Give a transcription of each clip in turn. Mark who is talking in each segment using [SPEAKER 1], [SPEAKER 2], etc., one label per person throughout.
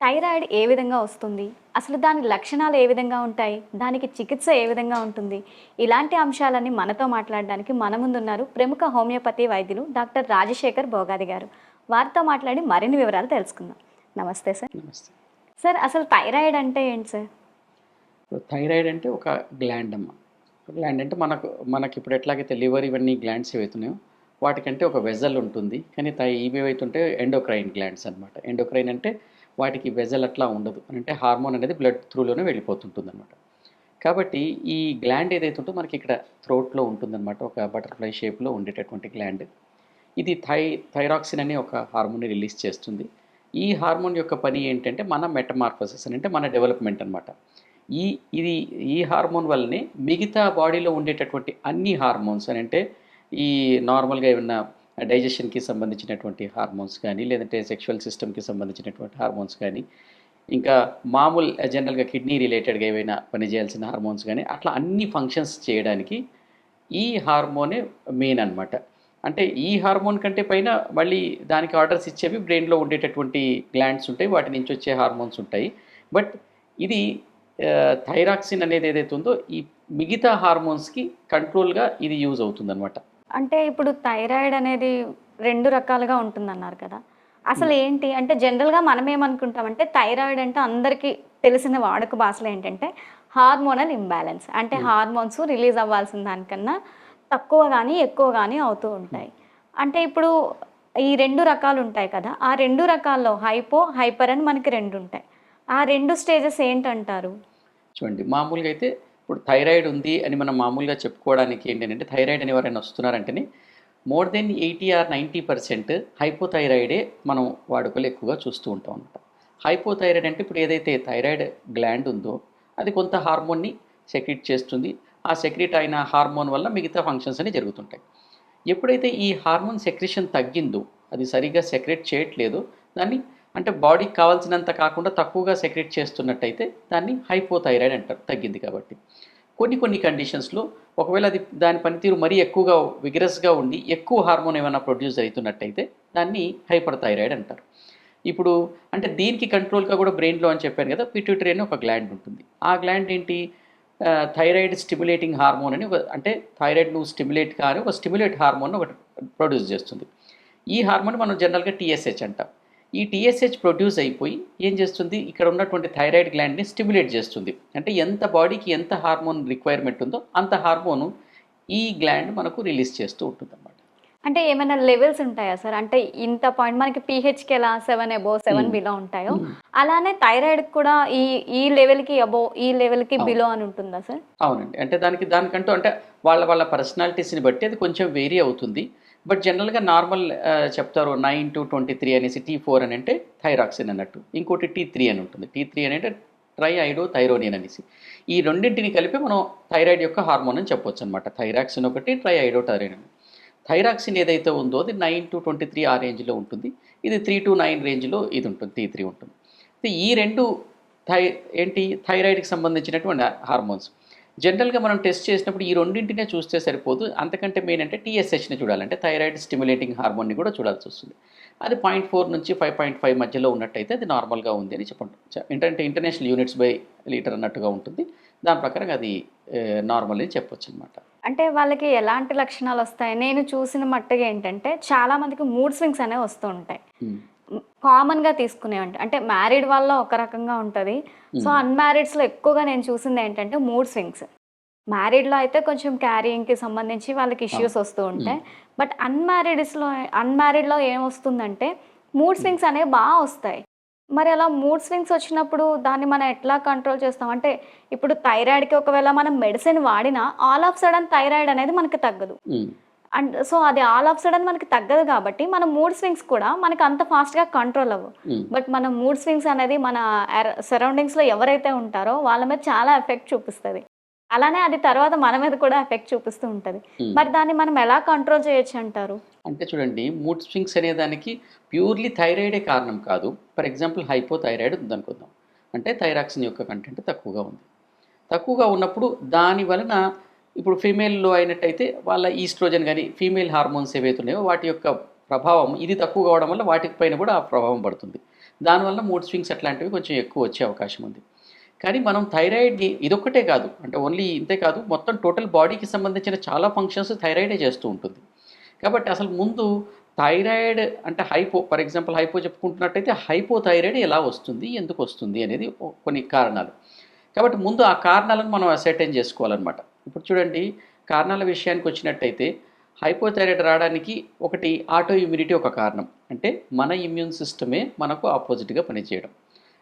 [SPEAKER 1] Thyroid ఏ విధంగా వస్తుంది? అసలు దాని లక్షణాలు ఏ విధంగా ఉంటాయి? దానికి చికిత్స ఏ విధంగా ఉంటుంది? ఇలాంటి అంశాలన్నీ మనతో మాట్లాడడానికి మన ముందున్నారు ప్రముఖ హోమియోపతి వైద్యులు డాక్టర్ రాజశేఖర్ భోగాది గారు. వారితో మాట్లాడి మరిన్ని వివరాలు తెలుసుకుందాం. నమస్తే సార్.
[SPEAKER 2] నమస్తే.
[SPEAKER 1] సార్ అసలు థైరాయిడ్ అంటే ఏంటి సార్?
[SPEAKER 2] థైరాయిడ్ అంటే ఒక గ్లాండ్ అమ్మ. గ్లాండ్ అంటే మనకు మనకి ఇప్పుడు ఎట్లాగైతే లివర్ ఇవన్నీ గ్లాండ్స్ ఏవైతున్నాయో వాటికంటే ఒక వెజల్ ఉంటుంది. కానీ థై ఇవి ఏవైతుంటే ఎండోక్రైన్ గ్లాండ్స్ అనమాట ఎండోక్రైన్ అంటే వాటికి వెజల్ అట్లా ఉండదు అంటే హార్మోన్ అనేది బ్లడ్ త్రూలోనే వెళ్ళిపోతుంటుంది అనమాట కాబట్టి ఈ గ్లాండ్ ఏదైతే ఉంటుందో మనకి ఇక్కడ థ్రోట్లో ఉంటుందన్నమాట ఒక బటర్ఫ్లై షేప్లో ఉండేటటువంటి గ్లాండ్ ఇది థై థైరాక్సిన్ అనే ఒక హార్మోన్ రిలీజ్ చేస్తుంది. ఈ హార్మోన్ యొక్క పని ఏంటంటే మన మెటమార్ఫోసిస్ అని అంటే మన డెవలప్మెంట్ అనమాట ఈ ఇది ఈ హార్మోన్ వల్లనే మిగతా బాడీలో ఉండేటటువంటి అన్ని హార్మోన్స్ అని అంటే ఈ నార్మల్గా ఏమన్నా డైజెషన్కి సంబంధించినటువంటి హార్మోన్స్ కానీ లేదంటే సెక్షువల్ సిస్టమ్కి సంబంధించినటువంటి హార్మోన్స్ కానీ ఇంకా మామూలు జనరల్గా కిడ్నీ రిలేటెడ్గా ఏవైనా పనిచేయాల్సిన హార్మోన్స్ కానీ అట్లా అన్ని ఫంక్షన్స్ చేయడానికి ఈ హార్మోనే మెయిన్ అన్నమాట. అంటే ఈ హార్మోన్ కంటే పైన మళ్ళీ దానికి ఆర్డర్స్ ఇచ్చేవి బ్రెయిన్లో ఉండేటటువంటి గ్లాండ్స్ ఉంటాయి వాటి నుంచి వచ్చే హార్మోన్స్ ఉంటాయి. బట్ ఇది థైరాక్సిన్ అనేది ఏదైతే ఉందో ఈ మిగతా హార్మోన్స్కి కంట్రోల్గా ఇది యూజ్ అవుతుందన్నమాట.
[SPEAKER 1] అంటే ఇప్పుడు థైరాయిడ్ అనేది రెండు రకాలుగా ఉంటుందన్నారు కదా. అసలు ఏంటి? అంటే జనరల్గా మనం ఏమనుకుంటామంటే థైరాయిడ్ అంటే అందరికీ తెలిసిన వాడుక భాషలో ఏంటంటే హార్మోనల్ ఇంబ్యాలెన్స్. అంటే హార్మోన్స్ రిలీజ్ అవ్వాల్సిన దానికన్నా తక్కువ కానీ ఎక్కువ కానీ అవుతూ ఉంటాయి. అంటే ఇప్పుడు ఈ రెండు రకాలు ఉంటాయి కదా. ఆ రెండు రకాల్లో హైపో హైపర్ అని మనకి రెండు ఉంటాయి. ఆ రెండు స్టేజెస్ ఏంటంటారు?
[SPEAKER 2] చూడండి మామూలుగా అయితే ఇప్పుడు థైరాయిడ్ ఉంది అని మనం మామూలుగా చెప్పుకోవడానికి ఏంటంటే థైరాయిడ్ అని ఎవరైనా వస్తున్నారంటేనే more than eighty or ninety percent హైపోథైరాయిడే మనం వాడుకలు ఎక్కువగా చూస్తూ ఉంటాం అనమాట హైపోథైరాయిడ్ అంటే ఇప్పుడు ఏదైతే థైరాయిడ్ గ్లాండ్ ఉందో అది కొంత హార్మోన్ని సెక్రెట్ చేస్తుంది. ఆ సెక్రెట్ అయిన హార్మోన్ వల్ల మిగతా ఫంక్షన్స్ అని జరుగుతుంటాయి. ఎప్పుడైతే ఈ హార్మోన్ సెక్రెషన్ తగ్గిందో అది సరిగ్గా సెక్రెట్ చేయట్లేదు దాన్ని అంటే బాడీకి కావాల్సినంత కాకుండా తక్కువగా సెక్రెట్ చేస్తున్నట్టయితే దాన్ని హైపోథైరాయిడ్ అంటారు తగ్గింది కాబట్టి. కొన్ని కొన్ని కండిషన్స్లో ఒకవేళ అది దాని పనితీరు మరీ ఎక్కువగా విగరస్గా ఉండి ఎక్కువ హార్మోన్ ఏమైనా ప్రొడ్యూస్ అవుతున్నట్టయితే దాన్ని హైపర్ థైరాయిడ్ అంటారు. ఇప్పుడు అంటే దీనికి కంట్రోల్గా కూడా బ్రెయిన్లో అని చెప్పాను కదా పిట్యూటరీ అని ఒక గ్లాండ్ ఉంటుంది. ఆ గ్లాండ్ ఏంటి? థైరాయిడ్ స్టిమ్యులేటింగ్ హార్మోన్ అని ఒక అంటే థైరాయిడ్ నువ్వు స్టిమ్యులేట్ కానీ ఒక స్టిమ్యులేట్ హార్మోన్ ఒకటి ప్రొడ్యూస్ చేస్తుంది. ఈ హార్మోన్ మనం జనరల్గా టీఎస్హెచ్ అంటాం. ఈ టీఎస్హెచ్ ప్రొడ్యూస్ అయిపోయి ఏం చేస్తుంది? ఇక్కడ ఉన్నటువంటి థైరాయిడ్ గ్లాండ్ని స్టిమ్యులేట్ చేస్తుంది. అంటే ఎంత బాడీకి ఎంత హార్మోన్ రిక్వైర్మెంట్ ఉందో అంత హార్మోను ఈ గ్లాండ్ మనకు రిలీజ్ చేస్తూ ఉంటుంది అన్నమాట
[SPEAKER 1] అంటే ఏమైనా లెవెల్స్ ఉంటాయా సార్? అంటే ఇంత పాయింట్ మనకి పీహెచ్కి ఎలా seven above seven
[SPEAKER 2] Hmm.
[SPEAKER 1] Below ఉంటాయో? అలానే థైరాయిడ్ కూడా ఈ ఈ లెవెల్కి అబో ఈ లెవెల్కి. బిలో అని ఉంటుందా సార్?
[SPEAKER 2] అవునండి. అంటే దానికి దానికంటూ అంటే వాళ్ళ వాళ్ళ పర్సనాలిటీస్ని బట్టి అది కొంచెం వేరీ అవుతుంది. బట్ జనరల్గా నార్మల్ చెప్తారు నైన్ టు ట్వంటీ త్రీ అనేసి టీ ఫోర్ అని అంటే థైరాక్సిన్ అన్నట్టు. ఇంకోటి టీ త్రీ అని ఉంటుంది. టీ త్రీ అని అంటే ట్రై ఐడో థైరోనియన్ అనేసి. ఈ రెండింటిని కలిపి మనం థైరాయిడ్ యొక్క హార్మోన్ అని చెప్పొచ్చు అనమాట థైరాక్సిన్ ఒకటి ట్రై ఐడో థైరోనియన్ థైరాక్సిన్ ఏదైతే ఉందో అది నైన్ టు ట్వంటీ త్రీ ఆ రేంజ్లో ఉంటుంది. ఇది త్రీ టు నైన్ రేంజ్లో ఇది ఉంటుంది టీ త్రీ ఉంటుంది. ఈ రెండు థై ఏంటి? థైరాయిడ్కి సంబంధించినటువంటి హార్మోన్స్. జనరల్గా మనం టెస్ట్ చేసినప్పుడు ఈ రెండింటినే చూస్తే సరిపోదు. అంతకంటే మెయిన్ అంటే టీఎస్హెచ్ని చూడాలంటే థైరాయిడ్ స్టిమ్యులేటింగ్ హార్మోన్ని కూడా చూడాల్సి వస్తుంది. అది పాయింట్ ఫోర్ నుంచి ఫైవ్ పాయింట్ ఫైవ్ మధ్యలో ఉన్నట్టయితే అది నార్మల్గా ఉంది అని చెప్పండి. ఏంటంటే ఇంటర్నేషనల్ యూనిట్స్ బై లీటర్ అన్నట్టుగా ఉంటుంది. దాని ప్రకారం అది నార్మల్ అని చెప్పొచ్చు అనమాట
[SPEAKER 1] అంటే వాళ్ళకి ఎలాంటి లక్షణాలు వస్తాయి? నేను చూసిన మట్టుగా ఏంటంటే చాలా మందికి మూడ్ స్వింగ్స్ అనేవి వస్తూ ఉంటాయి. కామన్గా తీసుకునేవంటి. అంటే మ్యారీడ్ వాళ్ళ ఒక రకంగా ఉంటుంది. సో అన్మ్యారీడ్స్లో ఎక్కువగా నేను చూసింది ఏంటంటే మూడ్ స్వింగ్స్. మ్యారీడ్లో అయితే కొంచెం క్యారీయింగ్కి సంబంధించి వాళ్ళకి ఇష్యూస్ వస్తూ ఉంటాయి. బట్ అన్మ్యారీడ్స్లో అన్మ్యారీడ్లో ఏం వస్తుందంటే మూడ్ స్వింగ్స్ అనేవి బాగా వస్తాయి. మరి అలా మూడ్ స్వింగ్స్ వచ్చినప్పుడు దాన్ని మనం ఎట్లా కంట్రోల్ చేస్తాం? అంటే ఇప్పుడు థైరాయిడ్కి ఒకవేళ మనం మెడిసిన్ వాడినా ఆల్ ఆఫ్ సడన్ థైరాయిడ్ అనేది మనకి తగ్గదు. అండ్ సో అది ఆల్ ఆఫ్ సడన్ మనకి తగ్గదు కాబట్టి మన మూడ్ స్వింగ్స్ కూడా మనకి అంత ఫాస్ట్గా కంట్రోల్ అవ్వవు బట్ మన మూడ్ స్వింగ్స్ అనేది మన సరౌండింగ్స్లో ఎవరైతే ఉంటారో వాళ్ళ మీద చాలా ఎఫెక్ట్ చూపిస్తుంది. అలానే అది తర్వాత మన మీద కూడా ఎఫెక్ట్ చూపిస్తూ ఉంటుంది. మరి దాన్ని మనం ఎలా కంట్రోల్ చేయొచ్చు అంటారు?
[SPEAKER 2] అంటే చూడండి మూడ్ స్వింగ్స్ అనే దానికి ప్యూర్లీ థైరాయిడే కారణం కాదు. ఫర్ ఎగ్జాంపుల్ హైపోథైరాయిడ్ ఉందనుకుందాం అంటే థైరాక్సిన్ యొక్క కంటెంట్ తక్కువగా ఉంది. తక్కువగా ఉన్నప్పుడు దాని వలన ఇప్పుడు ఫీమేల్లో అయినట్టయితే వాళ్ళ ఈస్ట్రోజన్ కానీ ఫీమేల్ హార్మోన్స్ ఏవైతే ఉన్నాయో వాటి యొక్క ప్రభావం ఇది తక్కువ కావడం వల్ల వాటిపైన కూడా ఆ ప్రభావం పడుతుంది. దానివల్ల మూడ్ స్వింగ్స్ అట్లాంటివి కొంచెం ఎక్కువ వచ్చే అవకాశం ఉంది. కానీ మనం థైరాయిడ్ని ఇదొక్కటే కాదు అంటే ఓన్లీ ఇంతే కాదు మొత్తం టోటల్ బాడీకి సంబంధించిన చాలా ఫంక్షన్స్ థైరాయిడే చేస్తూ ఉంటుంది. కాబట్టి అసలు ముందు థైరాయిడ్ అంటే హైపో ఫర్ ఎగ్జాంపుల్ హైపో చెప్పుకుంటున్నట్టయితే హైపో థైరాయిడ్ ఎలా వస్తుంది ఎందుకు వస్తుంది అనేది కొన్ని కారణాలు. కాబట్టి ముందు ఆ కారణాలను మనం అసర్టైన్ చేసుకోవాలన్నమాట. ఇప్పుడు చూడండి కారణాల విషయానికి వచ్చినట్టయితే హైపోథైరాయిడ్ రావడానికి ఒకటి ఆటో ఇమ్యూనిటీ ఒక కారణం. అంటే మన ఇమ్యూన్ సిస్టమే మనకు ఆపోజిట్గా పనిచేయడం.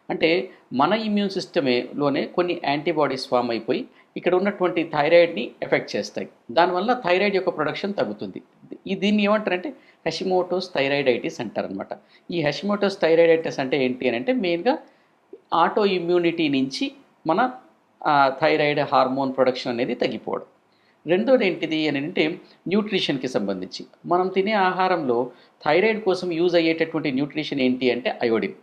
[SPEAKER 2] అంటే మన ఇమ్యూన్ సిస్టమేలోనే కొన్ని యాంటీబాడీస్ ఫామ్ అయిపోయి ఇక్కడ ఉన్నటువంటి థైరాయిడ్ని ఎఫెక్ట్ చేస్తాయి. దానివల్ల థైరాయిడ్ యొక్క ప్రొడక్షన్ తగ్గుతుంది. ఈ దీన్ని ఏమంటారంటే హెషిమోటోస్ థైరాయిడైటిస్ అంటారనమాట ఈ హెషిమోటోస్ థైరాయిడైటిస్ అంటే ఏంటి అని అంటే మెయిన్గా ఆటో ఇమ్యూనిటీ నుంచి మన థైరాయిడ్ హార్మోన్ ప్రొడక్షన్ అనేది తగ్గిపోవడం. రెండోది ఏంటిది అని అంటే న్యూట్రిషన్కి సంబంధించి. మనం తినే ఆహారంలో థైరాయిడ్ కోసం యూజ్ అయ్యేటటువంటి న్యూట్రిషన్ ఏంటి అంటే అయోడిన్.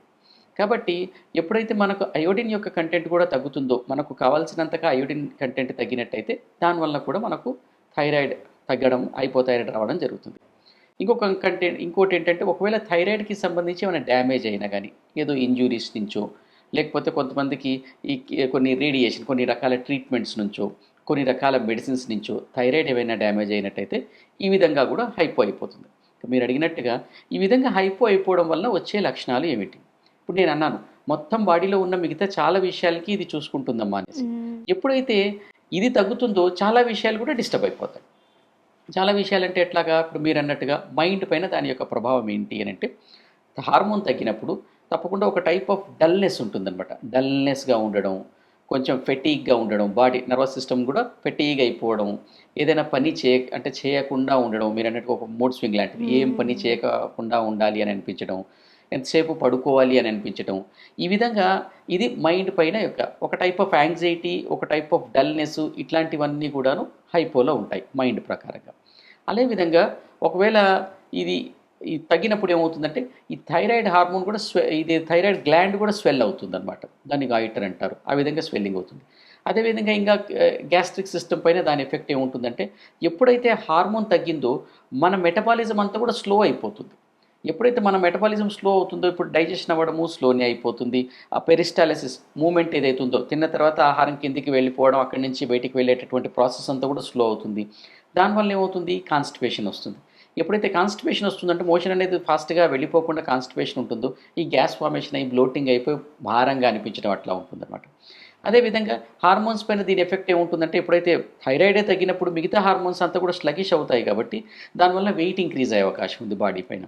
[SPEAKER 2] కాబట్టి ఎప్పుడైతే మనకు అయోడిన్ యొక్క కంటెంట్ కూడా తగ్గుతుందో మనకు కావాల్సినంతగా అయోడిన్ కంటెంట్ తగ్గినట్టయితే దానివల్ల కూడా మనకు థైరాయిడ్ తగ్గడం హైపోథైరాయిడ్ రావడం జరుగుతుంది. ఇంకొక కంటెంట్ ఇంకోటి ఏంటంటే ఒకవేళ థైరాయిడ్కి సంబంధించి ఏమైనా డ్యామేజ్ అయినా కానీ ఏదో ఇంజురీస్ నుంచో లేకపోతే కొంతమందికి ఈ కొన్ని రేడియేషన్ కొన్ని రకాల ట్రీట్మెంట్స్ నుంచో కొన్ని రకాల మెడిసిన్స్ నుంచో థైరాయిడ్ ఏమైనా డ్యామేజ్ అయినట్టయితే ఈ విధంగా కూడా హైపో అయిపోతుంది. మీరు అడిగినట్టుగా ఈ విధంగా హైపో అయిపోవడం వల్ల వచ్చే లక్షణాలు ఏమిటి? ఇప్పుడు నేను అన్నాను మొత్తం బాడీలో ఉన్న మిగతా చాలా విషయాలకి ఇది చూసుకుంటుందమ్మా అనేసి. ఎప్పుడైతే ఇది తగ్గుతుందో చాలా విషయాలు కూడా డిస్టర్బ్ అయిపోతాయి. చాలా విషయాలు అంటే ఎట్లాగా? ఇప్పుడు మీరు అన్నట్టుగా మైండ్ పైన దాని యొక్క ప్రభావం ఏంటి అని అంటే హార్మోన్ తగ్గినప్పుడు తప్పకుండా ఒక టైప్ ఆఫ్ డల్నెస్ ఉంటుందన్నమాట. డల్నెస్గా ఉండడం కొంచెం ఫెటీగ్గా ఉండడం బాడీ నర్వస్ సిస్టమ్ కూడా ఫెటీగ్ అయిపోవడం ఏదైనా పని చేయ అంటే చేయకుండా ఉండడం మీరు అన్నట్టు ఒక మూడ్ స్వింగ్ లాంటిది. ఏం పని చేయకుండా ఉండాలి అని అనిపించడం ఎంతసేపు పడుకోవాలి అని అనిపించడం. ఈ విధంగా ఇది మైండ్ పైన యొక్క ఒక టైప్ ఆఫ్ యాంగ్జైటీ ఒక టైప్ ఆఫ్ డల్నెస్ ఇట్లాంటివన్నీ కూడాను హైపోలో ఉంటాయి మైండ్ ప్రకారంగా. అదే విధంగా ఒకవేళ ఇది ఈ తగ్గినప్పుడు ఏమవుతుందంటే ఈ థైరాయిడ్ హార్మోన్ కూడా స్వె ఇది థైరాయిడ్ గ్లాండ్ కూడా స్వెల్ అవుతుంది అనమాట దాన్ని గాయిటర్ అంటారు. ఆ విధంగా స్వెల్లింగ్ అవుతుంది. అదేవిధంగా ఇంకా గ్యాస్ట్రిక్ సిస్టమ్ పైన దాని ఎఫెక్ట్ ఏముంటుందంటే ఎప్పుడైతే హార్మోన్ తగ్గిందో మన మెటబాలిజం అంతా కూడా స్లో అయిపోతుంది. ఎప్పుడైతే మన మెటబాలిజం స్లో అవుతుందో ఇప్పుడు డైజెషన్ అవ్వడము స్లోనే అయిపోతుంది. ఆ పెరిస్టాలిసిస్ మూమెంట్ ఏదైతుందో తిన్న తర్వాత ఆహారం కిందికి వెళ్ళిపోవడం అక్కడి నుంచి బయటికి వెళ్ళేటటువంటి ప్రాసెస్ అంతా కూడా స్లో అవుతుంది. దానివల్ల ఏమవుతుంది? కాన్స్టిపేషన్ వస్తుంది. ఎప్పుడైతే కాన్స్టిపేషన్ వస్తుందంటే మోషన్ అనేది ఫాస్ట్గా వెళ్ళిపోకుండా కాన్స్టిపేషన్ ఉంటుందో ఈ గ్యాస్ ఫార్మేషన్ అయ్యి బ్లోటింగ్ అయిపోయి భారంగా అనిపించడం అట్లా ఉంటుందన్నమాట. అదేవిధంగా హార్మోన్స్ పైన దీని ఎఫెక్ట్ ఏముంటుందంటే ఎప్పుడైతే థైరాయిడే తగ్గినప్పుడు మిగతా హార్మోన్స్ అంతా కూడా స్లగిష్ అవుతాయి కాబట్టి దానివల్ల వెయిట్ ఇంక్రీజ్ అయ్యే అవకాశం ఉంది బాడీ పైన.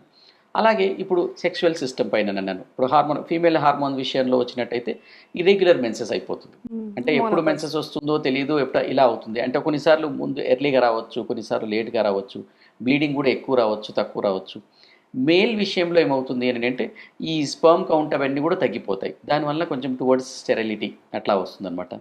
[SPEAKER 2] అలాగే ఇప్పుడు సెక్చువల్ సిస్టమ్ పైన నన్ను ఇప్పుడు హార్మోన్ ఫీమేల్ హార్మోన్ విషయంలో వచ్చినట్టయితే ఇరెగ్యులర్ మెన్సెస్ అయిపోతుంది. అంటే ఎప్పుడు మెన్సెస్ వస్తుందో తెలియదు ఎప్పుడు ఇలా అవుతుంది. అంటే కొన్నిసార్లు ముందు ఎర్లీగా రావచ్చు కొన్నిసార్లు లేట్గా రావచ్చు. బ్లీడింగ్ కూడా ఎక్కువ రావచ్చు తక్కువ రావచ్చు. మేల్ విషయంలో ఏమవుతుంది అని అంటే ఈ స్పర్మ్ కౌంట్ అవన్నీ కూడా తగ్గిపోతాయి. దానివల్ల కొంచెం టువర్డ్స్ స్టెరిలిటీ అట్లా వస్తుందన్నమాట.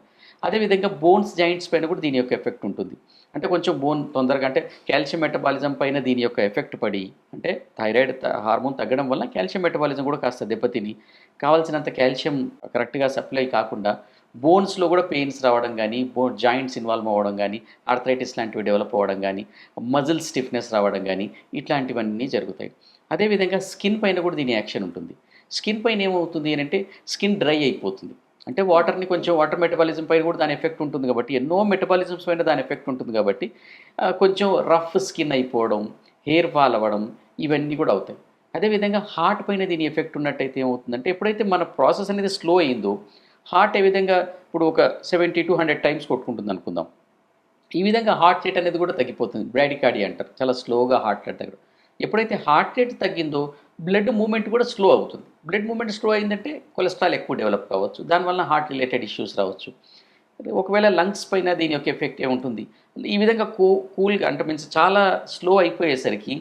[SPEAKER 2] అదేవిధంగా బోన్స్ జాయింట్స్ పైన కూడా దీని యొక్క ఎఫెక్ట్ ఉంటుంది. అంటే కొంచెం బోన్ తొందరగా అంటే కాల్షియం మెటబాలిజం పైన దీని యొక్క ఎఫెక్ట్ పడి అంటే థైరాయిడ్ హార్మోన్ తగ్గడం వల్ల కాల్షియం మెటబాలిజం కూడా కాస్త దెబ్బతిని కావాల్సినంత కాల్షియం కరెక్ట్గా సప్లై కాకుండా బోన్స్లో కూడా పెయిన్స్ రావడం కానీ బో జాయింట్స్ ఇన్వాల్వ్ అవ్వడం కానీ ఆర్థరైటిస్ లాంటివి డెవలప్ అవ్వడం కానీ మజిల్ స్టిఫ్నెస్ రావడం కానీ ఇట్లాంటివన్నీ జరుగుతాయి. అదేవిధంగా స్కిన్ పైన కూడా దీని యాక్షన్ ఉంటుంది. స్కిన్ పైన ఏమవుతుంది అంటే స్కిన్ డ్రై అయిపోతుంది. అంటే వాటర్ని కొంచెం వాటర్ మెటబాలిజం పైన కూడా దాని ఎఫెక్ట్ ఉంటుంది కాబట్టి ఎన్నో మెటబాలిజమ్స్ పైన దాని ఎఫెక్ట్ ఉంటుంది కాబట్టి కొంచెం రఫ్ స్కిన్ అయిపోవడం హెయిర్ ఫాల్ అవ్వడం ఇవన్నీ కూడా అవుతాయి. అదేవిధంగా హార్ట్ పైన దీని ఎఫెక్ట్ ఉన్నట్టయితే ఏమవుతుందంటే ఎప్పుడైతే మన ప్రాసెస్ అనేది స్లో అయిందో హార్ట్ ఏ విధంగా ఇప్పుడు ఒక సెవెంటీ టు హండ్రెడ్ టైమ్స్ కొట్టుకుంటుంది అనుకుందాం. ఈ విధంగా హార్ట్ రేట్ అనేది కూడా తగ్గిపోతుంది. బ్రాడికాడి అంటారు. చాలా స్లోగా హార్ట్ రేట్ తగ్గడం. ఎప్పుడైతే హార్ట్ రేట్ తగ్గిందో బ్లడ్ మూమెంట్ కూడా స్లో అవుతుంది. బ్లడ్ మూమెంట్ స్లో అయిందంటే కొలెస్ట్రాల్ ఎక్కువ డెవలప్ కావచ్చు. దానివల్ల హార్ట్ రిలేటెడ్ ఇష్యూస్ రావచ్చు. ఒకవేళ లంగ్స్ పైన దీని యొక్క ఎఫెక్ట్ ఏముంటుంది ఈ విధంగా కూ కూల్గా అంటే మీన్స్ చాలా స్లో అయిపోయేసరికి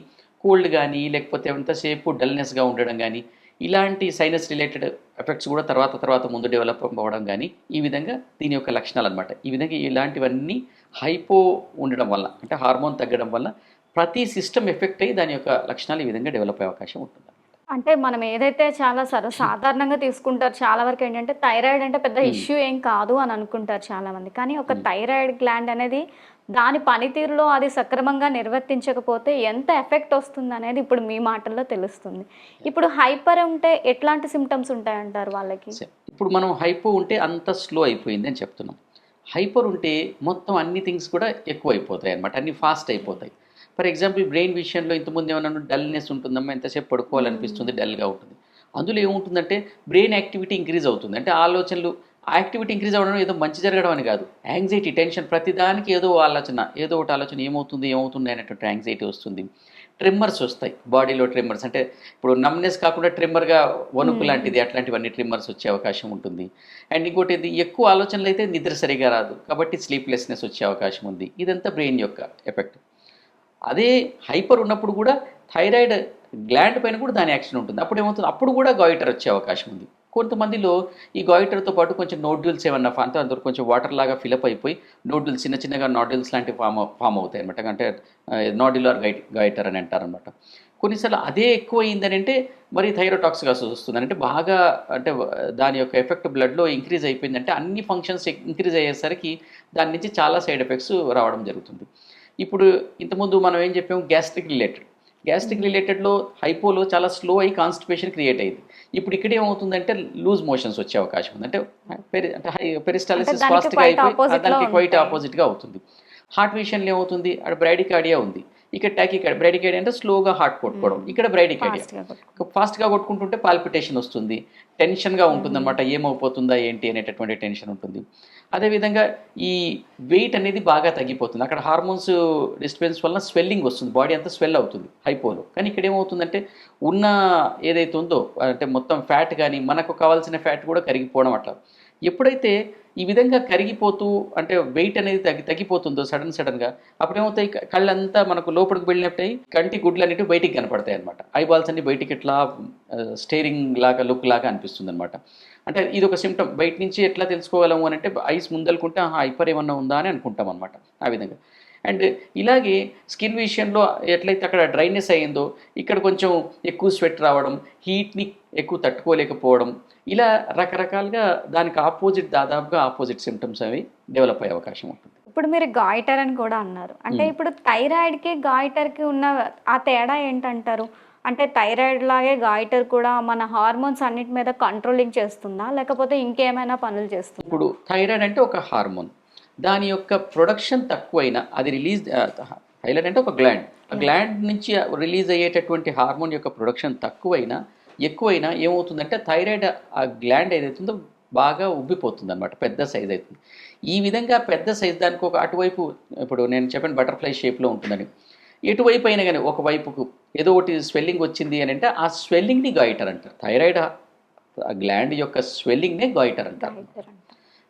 [SPEAKER 2] కోల్డ్ కానీ లేకపోతే ఎంతసేపు డల్నెస్గా ఉండడం కానీ ఇలాంటి సైనస్ రిలేటెడ్ ఎఫెక్ట్స్ కూడా తర్వాత తర్వాత ముందు డెవలప్ అవ్వడం కానీ ఈ విధంగా దీని యొక్క లక్షణాలు అనమాట ఈ విధంగా ఇలాంటివన్నీ హైపో ఉండడం వల్ల అంటే హార్మోన్ తగ్గడం వల్ల ప్రతి సిస్టమ్ ఎఫెక్ట్ అయ్యి దాని యొక్క లక్షణాలు ఈ విధంగా డెవలప్ అయ్యే అవకాశం ఉంటుంది.
[SPEAKER 1] అంటే మనం ఏదైతే చాలా సర్వ సాధారణంగా తీసుకుంటారు చాలా వరకు ఏంటంటే థైరాయిడ్ అంటే పెద్ద
[SPEAKER 2] Hmm.
[SPEAKER 1] ఇష్యూ ఏం కాదు అని అనుకుంటారు చాలా మంది. కానీ ఒక థైరాయిడ్ గ్లాండ్ అనేది దాని పనితీరులో అది సక్రమంగా నిర్వర్తించకపోతే ఎంత ఎఫెక్ట్ వస్తుంది అనేది ఇప్పుడు మీ మాటల్లో తెలుస్తుంది. ఇప్పుడు హైపర్ ఉంటే ఎట్లాంటి సిమ్టమ్స్ ఉంటాయంటారు వాళ్ళకి?
[SPEAKER 2] ఇప్పుడు మనం హైపో ఉంటే అంత స్లో అయిపోయింది అని చెప్తున్నాం. హైపర్ ఉంటే మొత్తం అన్ని థింగ్స్ కూడా ఎక్కువ అయిపోతాయి అనమాట అన్ని ఫాస్ట్ అయిపోతాయి. ఫర్ ఎగ్జాంపుల్ బ్రెయిన్ విషయంలో ఇంతకుముందు ఏమన్నా డల్నెస్ ఉంటుందమ్మా ఎంతసేపు పడుకోవాలనిపిస్తుంది డల్గా ఉంటుంది. అందులో ఏముంటుందంటే బ్రెయిన్ యాక్టివిటీ ఇంక్రీజ్ అవుతుంది. అంటే ఆలోచనలు ఆ యాక్టివిటీ ఇంక్రీజ్ అవ్వడం ఏదో మంచి జరగడం అని కాదు. యాంగ్జైటీ టెన్షన్ ప్రతిదానికి ఏదో ఆలోచన ఏదో ఒకటి ఆలోచన ఏమవుతుంది ఏమవుతుంది అనేటువంటి యాంగ్జైటీ వస్తుంది. ట్రిమ్మర్స్ వస్తాయి. బాడీలో ట్రిమ్మర్స్ అంటే ఇప్పుడు నమ్నెస్ కాకుండా ట్రిమ్మర్గా వణుకు
[SPEAKER 1] Hmm.
[SPEAKER 2] లాంటిది అట్లాంటివన్నీ ట్రిమ్మర్స్ వచ్చే అవకాశం ఉంటుంది. అండ్ ఇంకోటి ఇది ఎక్కువ ఆలోచనలు అయితే నిద్ర సరిగా రాదు. కాబట్టి స్లీప్లెస్నెస్ వచ్చే అవకాశం ఉంది. ఇదంతా బ్రెయిన్ యొక్క ఎఫెక్ట్ అదే హైపర్ ఉన్నప్పుడు కూడా థైరాయిడ్ గ్లాండ్ పైన కూడా దాని యాక్షన్ ఉంటుంది. అప్పుడు ఏమవుతుంది అప్పుడు కూడా గాయిటర్ వచ్చే అవకాశం ఉంది. కొంతమందిలో ఈ గాయిటర్తో పాటు కొంచెం నోడ్యూల్స్ ఏమన్నా ఫా- అంటే కొంచెం వాటర్ లాగా ఫిలప్ అయిపోయి నోడ్యూల్స్ చిన్న చిన్నగా నాడ్యూల్స్ లాంటివి ఫామ్ ఫామ్ అవుతాయి అనమాట అంటే నాడ్యులర్ గైట్ గాయిటర్ అని అంటారనమాట కొన్నిసార్లు అదే ఎక్కువ అయిందని అంటే మరి థైరోటాక్స్గా వస్తుంది అంటే బాగా అంటే దాని యొక్క ఎఫెక్ట్ బ్లడ్లో ఇంక్రీజ్ అయిపోయిందంటే అన్ని ఫంక్షన్స్ ఇంక్రీజ్ అయ్యేసరికి దాని నుంచి చాలా సైడ్ ఎఫెక్ట్స్ రావడం జరుగుతుంది. ఇప్పుడు ఇంతకుముందు మనం ఏం చెప్పాము? Gastric related. గ్యాస్ట్రిక్ రిలేటెడ్లో హైపోలో చాలా స్లో అయ్యి కాన్స్టిపేషన్ క్రియేట్ అయింది. ఇప్పుడు ఇక్కడ ఏమవుతుందంటే లూజ్ మోషన్స్ వచ్చే అవకాశం ఉంది. అంటే పెరి అంటే పెరిస్టాలిసిస్ ఫాస్ట్గా అయిపోయి దానికి క్వైట్. ఆపోజిట్గా అవుతుంది. హార్ట్ విషయంలో ఏమవుతుంది? అక్కడ బ్రైడికాడియా ఉంది. ఇక్కడ. టాకికార్డియా బ్రైడికాడియా అంటే స్లోగా హార్ట్ కొట్టుకోవడం.
[SPEAKER 1] Hmm.
[SPEAKER 2] ఇక్కడ బ్రైడికాడియా
[SPEAKER 1] ఫాస్ట్గా కొట్టుకో
[SPEAKER 2] ఫాస్ట్గా కొట్టుకుంటుంటే పాల్పిటేషన్ వస్తుంది. టెన్షన్గా ఉంటుంది అనమాట ఏమవుతుందా ఏంటి అనేటటువంటి టెన్షన్ ఉంటుంది. అదేవిధంగా ఈ వెయిట్ అనేది బాగా తగ్గిపోతుంది. అక్కడ హార్మోన్స్ డిస్టర్బెన్స్ వలన స్వెల్లింగ్ వస్తుంది. బాడీ అంతా స్వెల్ అవుతుంది. హైపోలో కానీ ఇక్కడ ఏమవుతుందంటే ఉన్న ఏదైతే ఉందో అంటే మొత్తం ఫ్యాట్ కానీ మనకు కావాల్సిన ఫ్యాట్ కూడా కరిగిపోవడం అట్లా. ఎప్పుడైతే ఈ విధంగా కరిగిపోతూ అంటే వెయిట్ అనేది తగ్గి తగ్గిపోతుందో సడన్ సడన్గా అప్పుడు ఏమవుతాయి కళ్ళంతా మనకు లోపలికి వెళ్ళినట్టయి కంటి గుడ్లు అనేవి బయటికి కనపడతాయి అనమాట ఐబాల్స్ అన్ని బయటికి ఇట్లా స్టేరింగ్ లాగా లుక్ లాగా అనిపిస్తుంది అనమాట అంటే ఇది ఒక సిమ్టమ్ బయట నుంచి ఎట్లా తెలుసుకోగలము అని అంటే ఐస్ ముందలుకుంటే హైపర్ ఏమన్నా ఉందా? అని అనుకుంటాం అనమాట ఆ విధంగా. అండ్ ఇలాగే స్కిన్ విషయంలో ఎట్లయితే అక్కడ డ్రైనెస్ అయ్యిందో ఇక్కడ కొంచెం ఎక్కువ స్వెట్ రావడం హీట్ని ఎక్కువ తట్టుకోలేకపోవడం ఇలా రకరకాలుగా దానికి ఆపోజిట్ దాదాపుగా ఆపోజిట్ సిమ్టమ్స్ అవి డెవలప్ అయ్యే అవకాశం ఉంటుంది.
[SPEAKER 1] ఇప్పుడు మీరు గాయిటర్ అని కూడా అన్నారు. అంటే. ఇప్పుడు థైరాయిడ్కి గాయిటర్కి ఉన్న ఆ తేడా ఏంటంటారు? అంటే థైరాయిడ్ లాగే గాయిటర్ కూడా మన హార్మోన్స్ అన్నిటి మీద కంట్రోలింగ్ చేస్తుందా? లేకపోతే ఇంకేమైనా పనులు చేస్తుందా?
[SPEAKER 2] ఇప్పుడు థైరాయిడ్ అంటే ఒక హార్మోన్. దాని యొక్క ప్రొడక్షన్ తక్కువైనా అది రిలీజ్ థైరాయిడ్ అంటే ఒక గ్లాండ్ ఆ గ్లాండ్ నుంచి రిలీజ్ అయ్యేటటువంటి హార్మోన్ యొక్క ప్రొడక్షన్ తక్కువైనా ఎక్కువైనా ఏమవుతుందంటే థైరాయిడ్ ఆ గ్లాండ్ ఏదైతుందో బాగా ఉబ్బిపోతుంది అనమాట పెద్ద సైజ్ అవుతుంది ఈ విధంగా పెద్ద సైజ్ దానికి ఒక అటువైపు ఇప్పుడు నేను చెప్పాను బటర్ఫ్లై షేప్లో ఉంటుందని ఎటువైపు అయినా కానీ ఒక వైపుకు ఏదో ఒకటి స్వెల్లింగ్ వచ్చింది అని అంటే ఆ స్వెల్లింగ్ని గాయిటర్ అంటారు థైరాయిడ్ ఆ గ్లాండ్ యొక్క స్వెల్లింగ్నే గాయిటర్ అంటారు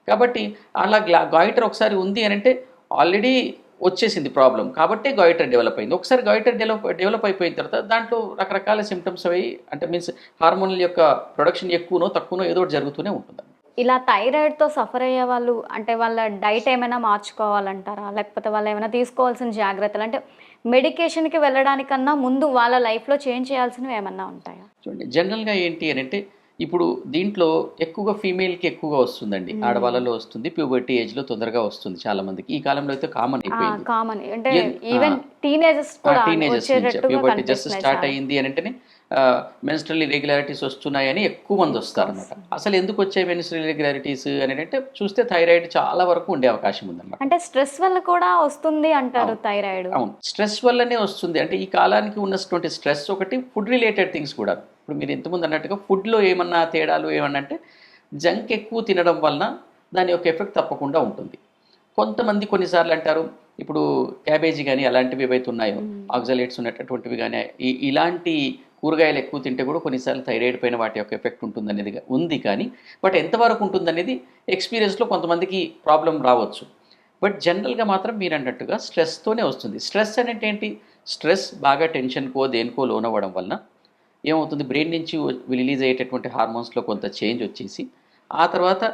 [SPEAKER 2] కాబట్టి అలా గ్లా గాయిటర్ ఒకసారి ఉంది అని అంటే ఆల్రెడీ వచ్చేసింది ప్రాబ్లం కాబట్టే గాయిటర్ డెవలప్ అయింది. ఒకసారి గాయిటర్ డెవలప్ డెవలప్ అయిపోయిన తర్వాత దాంట్లో రకరకాల సిమ్టమ్స్ అవి అంటే మీన్స్ హార్మోన్ల యొక్క ప్రొడక్షన్ ఎక్కువనో తక్కువనో ఏదో ఒకటి జరుగుతూనే ఉంటుంది.
[SPEAKER 1] ఇలా థైరాయిడ్తో సఫర్ అయ్యే వాళ్ళు అంటే వాళ్ళ డైట్ ఏమైనా మార్చుకోవాలంటారా? లేకపోతే వాళ్ళు ఏమైనా తీసుకోవాల్సిన జాగ్రత్తలు? అంటే మెడికేషన్కి వెళ్ళడానికన్నా ముందు వాళ్ళ లైఫ్లో చేంజ్ చేయాల్సినవి ఏమన్నా ఉంటాయా?
[SPEAKER 2] చూడండి జనరల్గా ఏంటి అని అంటే ఇప్పుడు దీంట్లో ఎక్కువగా ఫీమేల్కి ఎక్కువగా వస్తుందండి. ఆడవాళ్ళలో వస్తుంది ప్యూబర్టీ ఏజ్లో తొందరగా వస్తుంది చాలా మందికి. ఈ కాలంలో అయితే కామన్ అయిపోయింది.
[SPEAKER 1] కామన్ అంటే ఈవెన్ టీనేజెస్ కూడా
[SPEAKER 2] టీనేజర్స్ నుంచి
[SPEAKER 1] వచ్చేటట్టుగా
[SPEAKER 2] ప్యూబర్టీ జస్ట్ స్టార్ట్. అయ్యింది అని అంటేనే మెన్స్ట్రల్ ఇరెగ్యులారిటీస్ వస్తున్నాయని ఎక్కువ మంది వస్తారనమాట
[SPEAKER 1] వస్తుంది.
[SPEAKER 2] అసలు ఎందుకు వచ్చాయి మెన్స్ట్రల్ ఇరెగ్యులారిటీస్ అని అంటే చూస్తే థైరాయిడ్ చాలా వరకు ఉండే అవకాశం ఉందన్నమాట.
[SPEAKER 1] అంటే స్ట్రెస్ వల్ల కూడా వస్తుంది అంటారు. థైరాయిడ్
[SPEAKER 2] అవును. స్ట్రెస్ వల్లనే వస్తుంది. అంటే ఈ కాలానికి ఉన్నటువంటి స్ట్రెస్ ఒకటి ఫుడ్ రిలేటెడ్ థింగ్స్ కూడా. ఇప్పుడు మీరు ఇంతకుముందు అన్నట్టుగా ఫుడ్లో ఏమన్నా తేడాలు ఏమన్నా అంటే జంక్ ఎక్కువ తినడం వలన దాని యొక్క ఎఫెక్ట్ తప్పకుండా ఉంటుంది. కొంతమంది కొన్నిసార్లు అంటారు ఇప్పుడు క్యాబేజీ కానీ అలాంటివి ఏవైతే ఉన్నాయో. ఆక్సలేట్స్ ఉన్నటువంటివి కానీ ఈ- ఇలాంటి కూరగాయలు ఎక్కువ తింటే కూడా కొన్నిసార్లు థైరాయిడ్ పైన వాటి యొక్క ఎఫెక్ట్ ఉంటుందనేది ఉంది కానీ బట్ ఎంతవరకు ఉంటుందనేది ఎక్స్పీరియన్స్లో కొంతమందికి ప్రాబ్లం రావచ్చు. బట్ జనరల్గా మాత్రం మీరు అన్నట్టుగా స్ట్రెస్తోనే వస్తుంది. స్ట్రెస్ అనేది ఏంటి? స్ట్రెస్ బాగా టెన్షన్కో దేనికో లోనవ్వడం వలన ఏమవుతుంది? బ్రెయిన్ నుంచి రిలీజ్ అయ్యేటటువంటి హార్మోన్స్లో కొంత చేంజ్ వచ్చేసి ఆ తర్వాత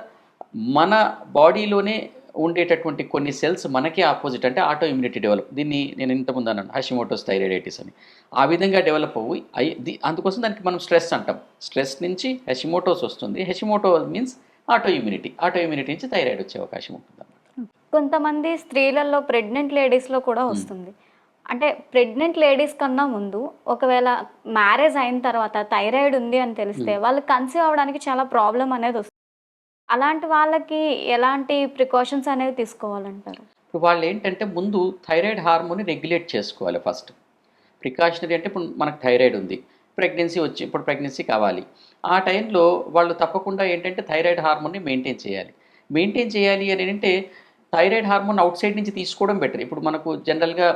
[SPEAKER 2] మన బాడీలోనే ఉండేటటువంటి కొన్ని సెల్స్ మనకే ఆపోజిట్ అంటే ఆటో ఇమ్యూనిటీ డెవలప్. దీన్ని నేను ఇంతకుముందు అన్నాను హషిమోటోస్ థైరాయిడైటిస్ అని. ఆ విధంగా డెవలప్ అవ్వు అయ్యి అందుకోసం దానికి మనం స్ట్రెస్ అంటాం. స్ట్రెస్ నుంచి హెషిమోటోస్ వస్తుంది. Hashimoto means auto immunity. Auto immunity నుంచి థైరాయిడ్ వచ్చే అవకాశం ఉంటుంది
[SPEAKER 1] కొంతమంది స్త్రీలలో ప్రెగ్నెంట్ లేడీస్లో కూడా వస్తుంది. అంటే ప్రెగ్నెంట్ లేడీస్ కన్నా ముందు ఒకవేళ మ్యారేజ్ అయిన తర్వాత థైరాయిడ్ ఉంది అని తెలిస్తే వాళ్ళు కన్సీవ్ అవ్వడానికి చాలా ప్రాబ్లం అనేది వస్తుంది. అలాంటి వాళ్ళకి ఎలాంటి ప్రికాషన్స్ అనేవి తీసుకోవాలంటారు?
[SPEAKER 2] ఇప్పుడు వాళ్ళు ఏంటంటే ముందు థైరాయిడ్ హార్మోన్ని రెగ్యులేట్ చేసుకోవాలి ఫస్ట్. ప్రికాషనరీ అంటే ఇప్పుడు మనకు థైరాయిడ్ ఉంది. ప్రెగ్నెన్సీ వచ్చి ఇప్పుడు ప్రెగ్నెన్సీ కావాలి. ఆ టైంలో వాళ్ళు తప్పకుండా ఏంటంటే థైరాయిడ్ హార్మోన్ని మెయింటైన్ చేయాలి. మెయింటైన్ చేయాలి అని అంటే థైరాయిడ్ హార్మోన్ అవుట్ సైడ్ నుంచి తీసుకోవడం బెటర్. ఇప్పుడు మనకు జనరల్గా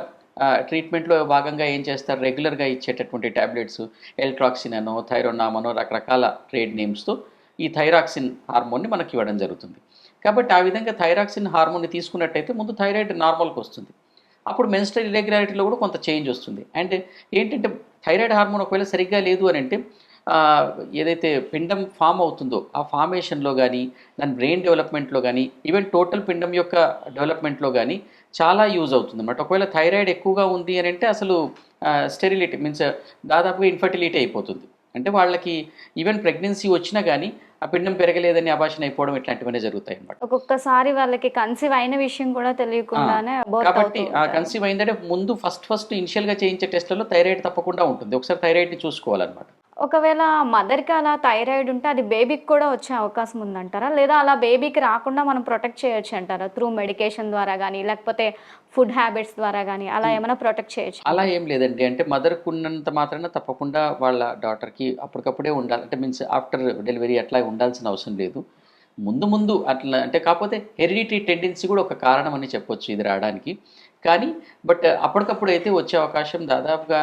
[SPEAKER 2] ట్రీట్మెంట్లో భాగంగా ఏం చేస్తారు? రెగ్యులర్గా ఇచ్చేటటువంటి ట్యాబ్లెట్స్ ఎల్ట్రాక్సిన్ అనో థైరోనామనో రకరకాల ట్రేడ్ నేమ్స్తో ఈ థైరాక్సిన్ హార్మోన్ని మనకి ఇవ్వడం జరుగుతుంది. కాబట్టి ఆ విధంగా థైరాక్సిన్ హార్మోన్ని తీసుకున్నట్టయితే ముందు థైరాయిడ్ నార్మల్కి వస్తుంది. అప్పుడు మెన్స్ట్రల్ ఇరెగ్యులారిటీలో కూడా కొంత చేంజ్ వస్తుంది. అండ్ ఏంటంటే థైరాయిడ్ హార్మోన్ ఒకవేళ సరిగ్గా లేదు అని అంటే ఏదైతే పిండం ఫామ్ అవుతుందో ఆ ఫార్మేషన్లో కానీ దాని బ్రెయిన్ డెవలప్మెంట్లో కానీ ఈవెన్ టోటల్ పిండం యొక్క డెవలప్మెంట్లో కానీ చాలా యూజ్ అవుతుంది. అనమాట ఒకవేళ థైరాయిడ్ ఎక్కువగా ఉంది అని అంటే అసలు స్టెరిలిటీ మీన్స్ దాదాపుగా ఇన్ఫర్టిలిటీ అయిపోతుంది. అంటే వాళ్ళకి ఈవెన్ ప్రెగ్నెన్సీ వచ్చినా కానీ ఆ పిండం పెరగలేదని అభాషణ అయిపోవడం ఇట్లాంటివన్నీ జరుగుతాయి అనమాట
[SPEAKER 1] ఒక్కొక్కసారి వాళ్ళకి కన్సీవ్ అయిన విషయం కూడా తెలియకుండానే
[SPEAKER 2] కాబట్టి ఆ. కన్సీవ్ అయిందంటే ముందు ఫస్ట్ ఫస్ట్ ఇనిషియల్గా చేయించే టెస్ట్లలో థైరాయిడ్ తప్పకుండా ఉంటుంది. ఒకసారి థైరాయిడ్ని చూసుకోవాలన్నమాట.
[SPEAKER 1] ఒకవేళ మదర్కి అలా థైరాయిడ్ ఉంటే అది బేబీకి కూడా వచ్చే అవకాశం ఉందంటారా? లేదా అలా బేబీకి రాకుండా మనం ప్రొటెక్ట్ చేయొచ్చు అంటారా? త్రూ మెడికేషన్ ద్వారా కానీ లేకపోతే ఫుడ్ హ్యాబిట్స్ ద్వారా కానీ అలా ఏమైనా ప్రొటెక్ట్ చేయొచ్చు?
[SPEAKER 2] అలా ఏం లేదండి. అంటే మదర్కు ఉన్నంత మాత్రాన తప్పకుండా వాళ్ళ డాటర్కి అప్పటికప్పుడే ఉండాలి. అంటే మీన్స్ ఆఫ్టర్ డెలివరీ అట్లా ఉండాల్సిన అవసరం లేదు. ముందు ముందు అట్లా అంటే కాకపోతే హెరిడిటరీ టెండెన్సీ కూడా ఒక కారణం అని చెప్పొచ్చు ఇది రావడానికి. కానీ బట్ అప్పటికప్పుడు అయితే వచ్చే అవకాశం దాదాపుగా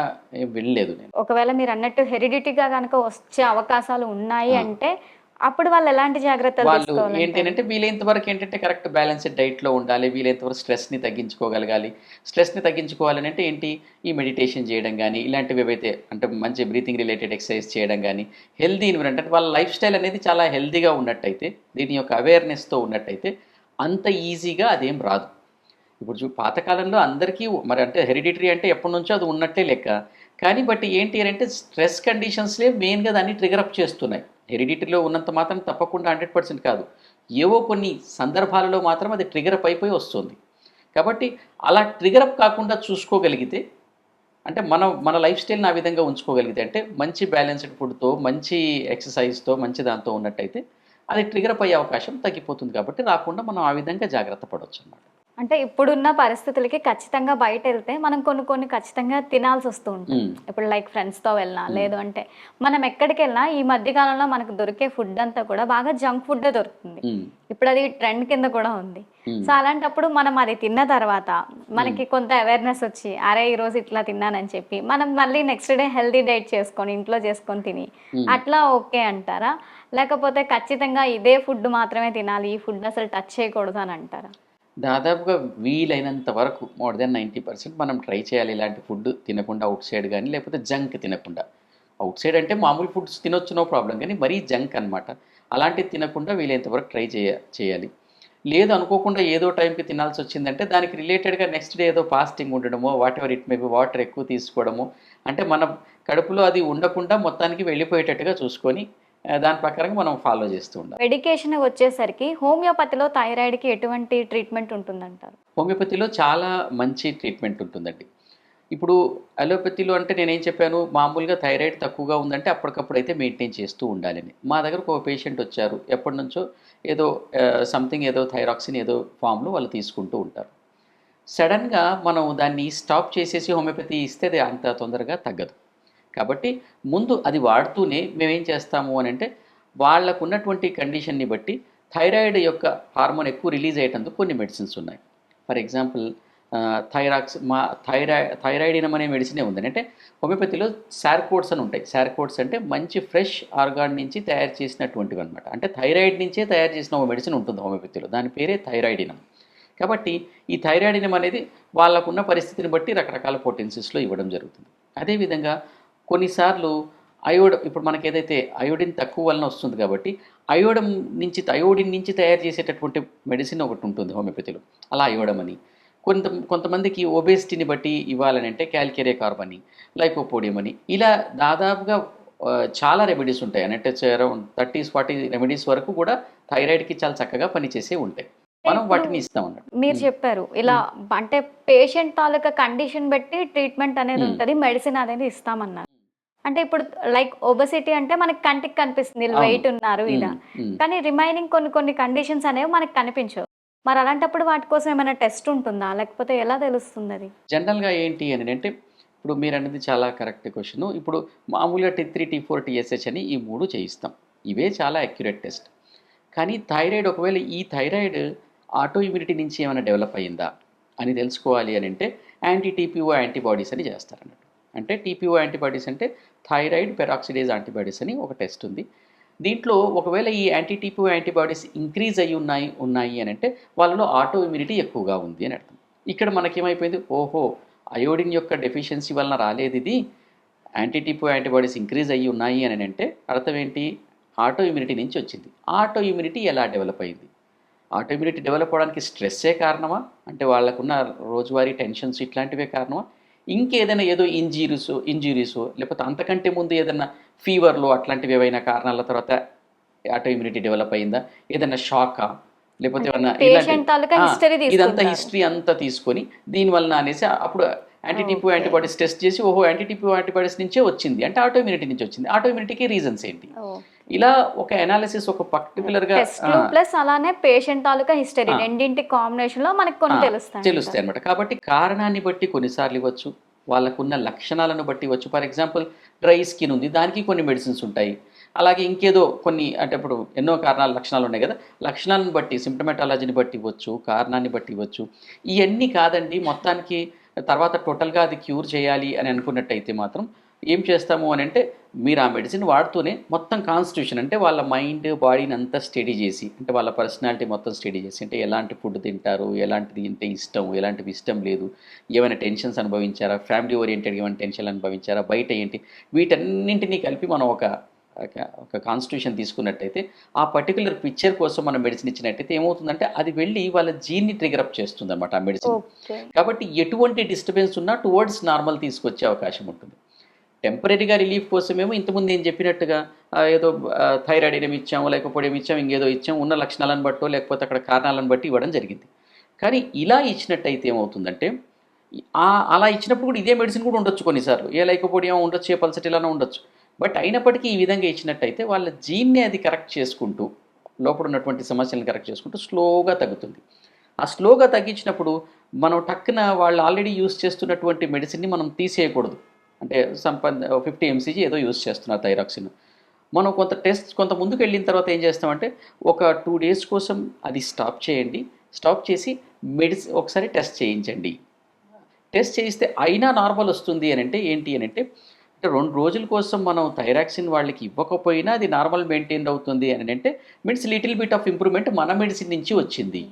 [SPEAKER 2] వెళ్ళలేదు నేను.
[SPEAKER 1] ఒకవేళ మీరు అన్నట్టు హెరిడిటీగా కనుక వచ్చే అవకాశాలు ఉన్నాయి అంటే అప్పుడు వాళ్ళు ఎలాంటి జాగ్రత్తలు
[SPEAKER 2] వాళ్ళు
[SPEAKER 1] తీసుకోవాలి
[SPEAKER 2] ఏంటి అంటే వీలైనంత వరకు ఏంటంటే కరెక్ట్ బ్యాలెన్స్డ్ డైట్లో ఉండాలి వీలైనంత వరకు స్ట్రెస్ని తగ్గించుకోగలగాలి. స్ట్రెస్ని తగ్గించుకోవాలని అంటే ఏంటి? ఈ మెడిటేషన్ చేయడం కానీ ఇలాంటివి ఏవైతే అంటే మంచి బ్రీతింగ్ రిలేటెడ్ ఎక్సర్సైజ్ చేయడం కానీ హెల్దీ ఎన్విరాన్మెంట్ అంటే వాళ్ళ లైఫ్ స్టైల్ అనేది చాలా హెల్దీగా ఉన్నట్టయితే దీని యొక్క అవేర్నెస్తో ఉన్నట్టయితే అంత ఈజీగా అదేం రాదు. ఇప్పుడు చూ పాతకాలంలో అందరికీ మరి అంటే హెరిడిటరీ అంటే ఎప్పటి నుంచో అది ఉన్నట్టే లెక్క. కానీ బట్ ఏంటి అని అంటే స్ట్రెస్ కండిషన్స్లే మెయిన్గా దాన్ని ట్రిగర్ అప్ చేస్తున్నాయి. హెరిడిటరీలో ఉన్నంత మాత్రం తప్పకుండా హండ్రెడ్ పర్సెంట్ కాదు. ఏవో కొన్ని సందర్భాలలో మాత్రం అది ట్రిగర్ అప్ అయిపోయి వస్తుంది. కాబట్టి అలా ట్రిగర్ అప్ కాకుండా చూసుకోగలిగితే అంటే మన మన లైఫ్ స్టైల్ని ఆ విధంగా ఉంచుకోగలిగితే అంటే మంచి బ్యాలెన్స్డ్ ఫుడ్తో మంచి ఎక్సర్సైజ్తో మంచి దాంతో ఉన్నట్టయితే అది ట్రిగర్ అప్ అయ్యే అవకాశం తగ్గిపోతుంది కాబట్టి రాకుండా మనం ఆ విధంగా జాగ్రత్త పడవచ్చు అన్నమాట
[SPEAKER 1] అంటే ఇప్పుడున్న పరిస్థితులకి ఖచ్చితంగా బయట వెళ్తే మనం కొన్ని కొన్ని ఖచ్చితంగా తినాల్సి వస్తూ ఉంటుంది.
[SPEAKER 2] మ్మ్.
[SPEAKER 1] ఇప్పుడు లైక్ ఫ్రెండ్స్తో వెళ్ళినా లేదు అంటే మనం ఎక్కడికి వెళ్ళినా ఈ మధ్య కాలంలో మనకు దొరికే ఫుడ్ అంతా కూడా బాగా జంక్ ఫుడ్ దొరుకుతుంది.
[SPEAKER 2] ఉమ్,
[SPEAKER 1] ఇప్పుడు అది ట్రెండ్ కింద కూడా ఉంది. సో అలాంటప్పుడు మనం అది తిన్న తర్వాత మనకి కొంత అవేర్నెస్ వచ్చి అరే ఈ రోజు ఇట్లా తిన్నానని చెప్పి మనం మళ్ళీ నెక్స్ట్ డే హెల్దీ డైట్ చేసుకొని ఇంట్లో చేసుకొని తిని
[SPEAKER 2] Hmm.
[SPEAKER 1] అట్లా ఓకే అంటారా? లేకపోతే ఖచ్చితంగా ఇదే ఫుడ్ మాత్రమే తినాలి ఈ ఫుడ్ అసలు టచ్ చేయకూడదు అని అంటారా?
[SPEAKER 2] దాదాపుగా వీలైనంత వరకు మోర్ దెన్ నైంటీ పర్సెంట్ మనం ట్రై చేయాలి ఇలాంటి ఫుడ్ తినకుండా అవుట్ సైడ్ కానీ లేకపోతే జంక్ తినకుండా. అవుట్ సైడ్ అంటే మామూలు ఫుడ్స్ తినొచ్చు నో ప్రాబ్లం. కానీ మరీ జంక్ అన్నమాట. అలాంటివి తినకుండా వీలైనంత వరకు ట్రై చేయ చేయాలి. లేదు అనుకోకుండా ఏదో టైంకి తినాల్సి వచ్చిందంటే దానికి రిలేటెడ్గా నెక్స్ట్ డే ఏదో ఫాస్టింగ్ ఉండడమో whatever it maybe water ఎక్కువ తీసుకోవడము అంటే మన కడుపులో అది ఉండకుండా మొత్తానికి వెళ్ళిపోయేటట్టుగా చూసుకొని దాని ప్రకారంగా మనం ఫాలో చేస్తూ ఉండాలి.
[SPEAKER 1] మెడికేషన్ వచ్చేసరికి హోమియోపతిలో థైరాయిడ్కి ఎటువంటి ట్రీట్మెంట్ ఉంటుందంటారు?
[SPEAKER 2] హోమియోపతిలో చాలా మంచి ట్రీట్మెంట్ ఉంటుందండి. ఇప్పుడు అలోపతిలో అంటే నేనేం చెప్పాను? మామూలుగా థైరాయిడ్ తక్కువగా ఉందంటే అప్పటికప్పుడు అయితే మెయింటైన్ చేస్తూ ఉండాలని. మా దగ్గరకు ఒక పేషెంట్ వచ్చారు. ఎప్పటి నుంచో ఏదో సంథింగ్ ఏదో థైరాక్సిన్ ఏదో ఫామ్లో వాళ్ళు తీసుకుంటూ ఉంటారు. సడన్గా మనం దాన్ని స్టాప్ చేసేసి హోమియోపతి ఇస్తే అంత తొందరగా తగ్గదు. కాబట్టి ముందు అది వాడుతూనే మేమేం చేస్తాము అని అంటే వాళ్ళకు ఉన్నటువంటి కండిషన్ని బట్టి థైరాయిడ్ యొక్క హార్మోన్ ఎక్కువ రిలీజ్ అయ్యేటందుకు కొన్ని మెడిసిన్స్ ఉన్నాయి. ఫర్ ఎగ్జాంపుల్ థైరాక్స్ మా థైరాయిడ్ థైరాయిడినం అనే మెడిసినే ఉందని అంటే హోమియోపతిలో శార్కోడ్స్ అని ఉంటాయి. శార్కోడ్స్ అంటే మంచి ఫ్రెష్ ఆర్గాన్ నుంచి తయారు చేసినటువంటివి అనమాట అంటే థైరాయిడ్ నుంచే తయారు చేసిన ఒక మెడిసిన్ ఉంటుంది హోమియోపతిలో. దాని పేరే థైరాయిడినం కాబట్టి ఈ థైరాయిడినం అనేది వాళ్ళకున్న పరిస్థితిని బట్టి రకరకాల పొటెన్సీస్లో ఇవ్వడం జరుగుతుంది. అదేవిధంగా కొన్నిసార్లు అయోడ్ ఇప్పుడు మనకి ఏదైతే అయోడిన్ తక్కువ వలన వస్తుంది కాబట్టి అయోడం నుంచి అయోడిన్ నుంచి తయారు చేసేటటువంటి మెడిసిన్ ఒకటి ఉంటుంది హోమియోపతిలో. అలా అయోడం అని. కొంత కొంతమందికి ఒబేసిటీని బట్టి ఇవ్వాలని అంటే క్యాల్కేరియా కార్బ్ అని లైకోపోడియం అని. ఇలా దాదాపుగా చాలా రెమెడీస్ ఉంటాయి. అంటే అరౌండ్ థర్టీస్ ఫార్టీ రెమెడీస్ వరకు కూడా థైరాయిడ్కి చాలా చక్కగా పనిచేసే ఉంటాయి. మనం వాటిని ఇస్తాం అన్నట్టు.
[SPEAKER 1] మీరు చెప్పారు. ఇలా అంటే పేషెంట్ తాలూకా కండిషన్ బట్టి ట్రీట్మెంట్ అనేది. ఉంటుంది మెడిసిన్ అనేది ఇస్తామన్నారు. అంటే ఇప్పుడు లైక్ ఒబసిటీ అంటే మనకి కంటికి కనిపిస్తుంది. వెయిట్ ఉన్నారు ఇలా. కానీ రిమైనింగ్ కొన్ని కొన్ని కండిషన్స్ అనేవి మనకి కనిపించవు. మరి అలాంటప్పుడు వాటి కోసం ఏమైనా టెస్ట్ ఉంటుందా? లేకపోతే ఎలా తెలుస్తుంది అది
[SPEAKER 2] జనరల్గా ఏంటి అని అంటే ఇప్పుడు మీరు అనేది చాలా కరెక్ట్ క్వశ్చన్ ఇప్పుడు మామూలుగా T three T four TSH అని ఈ మూడు చేయిస్తాం. ఇవే చాలా అక్యురేట్ టెస్ట్ కానీ థైరాయిడ్ ఒకవేళ ఈ థైరాయిడ్ ఆటో ఇమ్యూనిటీ నుంచి ఏమైనా డెవలప్ అయ్యిందా అని తెలుసుకోవాలి అని అంటే యాంటీ టీపీఓ యాంటీబాడీస్ అని చేస్తారన్నట్టు. అంటే టీపీఓ యాంటీబాడీస్ అంటే థైరాయిడ్ పెరాక్సిడేజ్ యాంటీబాడీస్ అని ఒక టెస్ట్ ఉంది. దీంట్లో ఒకవేళ ఈ యాంటీటిపు యాంటీబాడీస్ ఇంక్రీజ్ అయ్యి ఉన్నాయి ఉన్నాయి అని అంటే వాళ్ళలో ఆటో ఇమ్యూనిటీ ఎక్కువగా ఉంది అని అర్థం. ఇక్కడ మనకేమైపోయింది? ఓహో అయోడిన్ యొక్క డెఫిషియన్సీ వలన రాలేదు ఇది. యాంటీటిపు యాంటీబాడీస్ ఇంక్రీజ్ అయ్యి ఉన్నాయి అని అంటే అర్థం ఏంటి? ఆటో ఇమ్యూనిటీ నుంచి వచ్చింది. ఆటో ఇమ్యూనిటీ ఎలా డెవలప్ అయింది? ఆటో ఇమ్యూనిటీ డెవలప్ అవడానికి స్ట్రెస్సే కారణమా? అంటే వాళ్ళకున్న రోజువారీ టెన్షన్స్ ఇట్లాంటివే కారణమా? ఇంకేదైనా ఏదో ఇంజీరీస్ ఇంజురీస్ లేకపోతే అంతకంటే ముందు ఏదైనా ఫీవర్లో అట్లాంటివి ఏవైనా కారణాల తర్వాత ఆటో ఇమ్యూనిటీ డెవలప్ అయిందా? ఏదైనా షాకా? లేకపోతే ఏమన్నా ఇదంతా హిస్టరీ అంతా తీసుకొని దీని వలన అనేసి అప్పుడు యాంటీటిపో. యాంటీబాడీస్ టెస్ట్ చేసి ఓహో యాంటీటిపో యాంటీబాడీస్ నుంచే వచ్చింది. అంటే ఆటో ఇమ్యూనిటీ నుంచి వచ్చింది. ఆటో ఇమ్యూనిటీకి రీజన్స్ ఏంటి? ఇలా ఒక అనాలిసిస్ ఒక
[SPEAKER 1] పర్టికులర్గా ప్లస్ అలానే పేషెంట్ తాలూకా హిస్టరీ. రెండింటి కాంబినేషన్లో మనకి కొన్ని తెలుస్తాయి
[SPEAKER 2] తెలుస్తాయి అనమాట కాబట్టి కారణాన్ని బట్టి కొన్నిసార్లు ఇవ్వచ్చు. వాళ్ళకున్న లక్షణాలను బట్టి ఇవ్వచ్చు. ఫర్ ఎగ్జాంపుల్ డ్రై స్కిన్ ఉంది. దానికి కొన్ని మెడిసిన్స్ ఉంటాయి. అలాగే ఇంకేదో కొన్ని అంటే ఇప్పుడు ఎన్నో కారణాల లక్షణాలు ఉన్నాయి కదా. లక్షణాలను బట్టి సిమ్టమెటాలజీని బట్టి ఇవ్వచ్చు కారణాన్ని బట్టి ఇవ్వచ్చు. ఇవన్నీ కాదండి. మొత్తానికి తర్వాత టోటల్గా అది క్యూర్ చేయాలి అని అనుకున్నట్టయితే మాత్రం ఏం చేస్తాము అని అంటే మీరు ఆ మెడిసిన్ వాడుతూనే మొత్తం కాన్స్టిట్యూషన్ అంటే వాళ్ళ మైండ్ బాడీని అంతా స్టడీ చేసి అంటే వాళ్ళ పర్సనాలిటీ మొత్తం స్టడీ చేసి అంటే ఎలాంటి ఫుడ్ తింటారు ఎలాంటిది అంటే ఇష్టం ఎలాంటివి ఇష్టం లేదు ఏమైనా టెన్షన్స్ అనుభవించారా ఫ్యామిలీ ఓరియంటెడ్ ఏమైనా టెన్షన్ అనుభవించారా బయట ఏంటి వీటన్నింటినీ కలిపి మనం ఒక ఒక- కాన్స్టిట్యూషన్ తీసుకున్నట్టయితే ఆ పర్టికులర్ పిక్చర్ కోసం మనం మెడిసిన్ ఇచ్చినట్టయితే ఏమవుతుందంటే అది వెళ్ళి వాళ్ళ జీన్ని ట్రిగర్ అప్ చేస్తుంది అనమాట ఆ మెడిసిన్ కాబట్టి ఎటువంటి డిస్టర్బెన్స్ ఉన్నా టువర్డ్స్ నార్మల్ తీసుకొచ్చే అవకాశం ఉంటుంది. టెంపరీగా రిలీఫ్ కోసమేమో ఇంతకుముందు నేను చెప్పినట్టుగా ఏదో థైరాయిడ్ ఏమి ఇచ్చాము లేకపోతే ఏమి ఇచ్చాము ఇంకేదో ఇచ్చాము ఉన్న లక్షణాలను బట్టో లేకపోతే అక్కడ కారణాలను బట్టి ఇవ్వడం జరిగింది. కానీ ఇలా ఇచ్చినట్టయితే ఏమవుతుందంటే అలా ఇచ్చినప్పుడు కూడా ఇదే మెడిసిన్ కూడా ఉండొచ్చు కొన్నిసార్లు. ఏ లైకోపోడియం ఉండొచ్చు ఏ పల్సటిలానో ఉండొచ్చు. బట్ అయినప్పటికీ ఈ విధంగా ఇచ్చినట్టయితే వాళ్ళ జీన్ని అది కరెక్ట్ చేసుకుంటూ లోపల ఉన్నటువంటి సమస్యలను కరెక్ట్ చేసుకుంటూ స్లోగా తగ్గుతుంది. ఆ స్లోగా తగ్గించినప్పుడు మనం టక్కున వాళ్ళు ఆల్రెడీ యూస్ చేస్తున్నటువంటి మెడిసిన్ని మనం తీసేయకూడదు. అంటే సంపద ఫిఫ్టీ ఎంసీజీ ఏదో యూజ్ చేస్తున్నారు థైరాక్సిన్. మనం కొంత టెస్ట్ కొంత ముందుకు వెళ్ళిన తర్వాత ఏం చేస్తామంటే ఒక టూ డేస్ కోసం అది స్టాప్ చేయండి. స్టాప్ చేసి మెడిసిన్ ఒకసారి టెస్ట్ చేయించండి. టెస్ట్ చేయిస్తే అయినా నార్మల్ వస్తుంది అని అంటే ఏంటి అని అంటే అంటే రెండు రోజుల కోసం మనం థైరాక్సిన్ వాళ్ళకి ఇవ్వకపోయినా అది నార్మల్ మెయింటైన్ అవుతుంది అని అంటే means little bit of improvement మన మెడిసిన్ నుంచి వచ్చింది.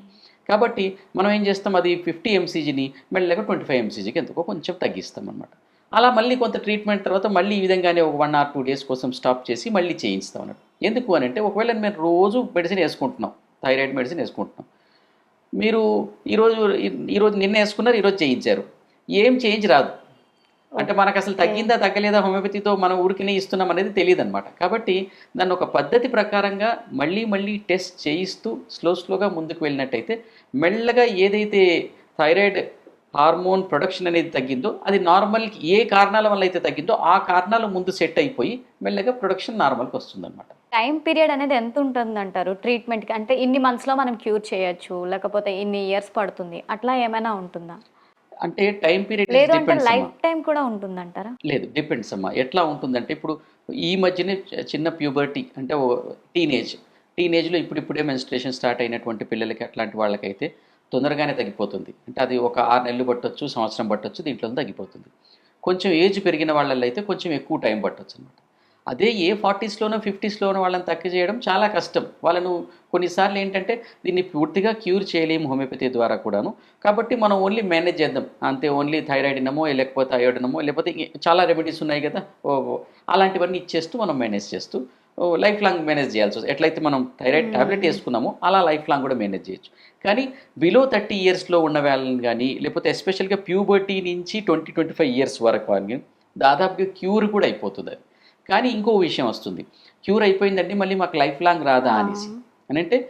[SPEAKER 2] కాబట్టి మనం ఏం చేస్తాం అది ఫిఫ్టీ ఎంసీజీని మెల్లగా ట్వంటీ ఫైవ్ ఎంసీజీకి ఎందుకో కొంచెం తగ్గిస్తాం అనమాట అలా మళ్ళీ కొంత ట్రీట్మెంట్ తర్వాత మళ్ళీ ఈ విధంగానే ఒక వన్ ఆర్ టూ డేస్ కోసం స్టాప్ చేసి మళ్ళీ చేయిస్తాం అన్నట్టు. ఎందుకు అని అంటే ఒకవేళ మేము రోజు మెడిసిన్ వేసుకుంటున్నాం థైరాయిడ్ మెడిసిన్ వేసుకుంటున్నాం. మీరు ఈరోజు ఈరోజు నిన్న వేసుకున్నారు ఈరోజు చేయించారు. ఏం చేంజ్ రాదు. అంటే మనకు అసలు తగ్గిందా తగ్గలేదా హోమియోపతితో మనం ఊరికినే ఇస్తున్నాం అనేది తెలియదు అనమాట కాబట్టి దాన్ని ఒక పద్ధతి ప్రకారంగా మళ్ళీ మళ్ళీ టెస్ట్ చేయిస్తూ స్లో స్లోగా ముందుకు వెళ్ళినట్టయితే మెల్లగా ఏదైతే థైరాయిడ్ హార్మోన్ ప్రొడక్షన్ అనేది తగ్గిందో అది నార్మల్కి ఏ కారణాల వల్ల అయితే తగ్గిందో ఆ కారణాలు ముందు సెట్ అయిపోయి మెల్లగా ప్రొడక్షన్ నార్మల్కి వస్తుందన్నమాట.
[SPEAKER 1] టైం పీరియడ్ అనేది ఎంత ఉంటుంది అంటారు ట్రీట్మెంట్కి అంటే ఇన్ని months లో మనం క్యూర్ చేయొచ్చు లేకపోతే ఇన్ని ఇయర్స్ పడుతుంది అట్లా ఏమైనా ఉంటుందా?
[SPEAKER 2] అంటే టైం పీరియడ్
[SPEAKER 1] లేదు అంటే
[SPEAKER 2] డిపెండ్స్
[SPEAKER 1] లైఫ్ టైం కూడా ఉంటుందంటారా?
[SPEAKER 2] లేదు డిపెండ్స్ అమ్మా. ఎట్లా ఉంటుందంటే ఇప్పుడు ఈ మధ్యనే చిన్న ప్యూబర్టీ అంటే టీనేజ్ టీనేజ్లో ఇప్పుడిప్పుడే మెన్స్ట్రేషన్ స్టార్ట్ అయినటువంటి పిల్లలకి అట్లాంటి వాళ్ళకైతే తొందరగానే తగ్గిపోతుంది. అంటే అది ఒక ఆరు నెలలు పట్టొచ్చు సంవత్సరం పట్టొచ్చు దీంట్లో తగ్గిపోతుంది. కొంచెం ఏజ్ పెరిగిన వాళ్ళల్లో అయితే కొంచెం ఎక్కువ టైం పట్టొచ్చు అనమాట అదే ఏ ఫార్టీస్లోనో ఫిఫ్టీస్లోనో వాళ్ళని తక్కువ చేయడం చాలా కష్టం. వాళ్ళను కొన్నిసార్లు ఏంటంటే దీన్ని పూర్తిగా క్యూర్ చేయలేము హోమియోపతి ద్వారా కూడాను. కాబట్టి మనం ఓన్లీ మేనేజ్ చేద్దాం. అంతే ఓన్లీ థైరాయిడ్నమో లేకపోతే అయోడినమో లేకపోతే చాలా రెమెడీస్ ఉన్నాయి కదా అలాంటివన్నీ ఇచ్చేస్తూ మనం మేనేజ్ చేస్తూ లైఫ్ లాంగ్ మేనేజ్ చేయాల్సి వస్తుంది ఎట్లయితే మనం థైరాయిడ్ ట్యాబ్లెట్ వేసుకున్నామో అలా లైఫ్ లాంగ్ కూడా మేనేజ్ చేయొచ్చు. కానీ బిలో థర్టీ ఇయర్స్లో ఉన్న వాళ్ళని కానీ లేకపోతే ఎస్పెషల్గా ప్యూబర్టీ నుంచి ట్వంటీ ట్వంటీ ఫైవ్ ఇయర్స్ వరకు కానీ దాదాపుగా క్యూర్ కూడా అయిపోతుంది అది. కానీ ఇంకో విషయం వస్తుంది. క్యూర్ అయిపోయిందంటే మళ్ళీ మాకు లైఫ్ లాంగ్ రాదా అనేసి. అని అంటే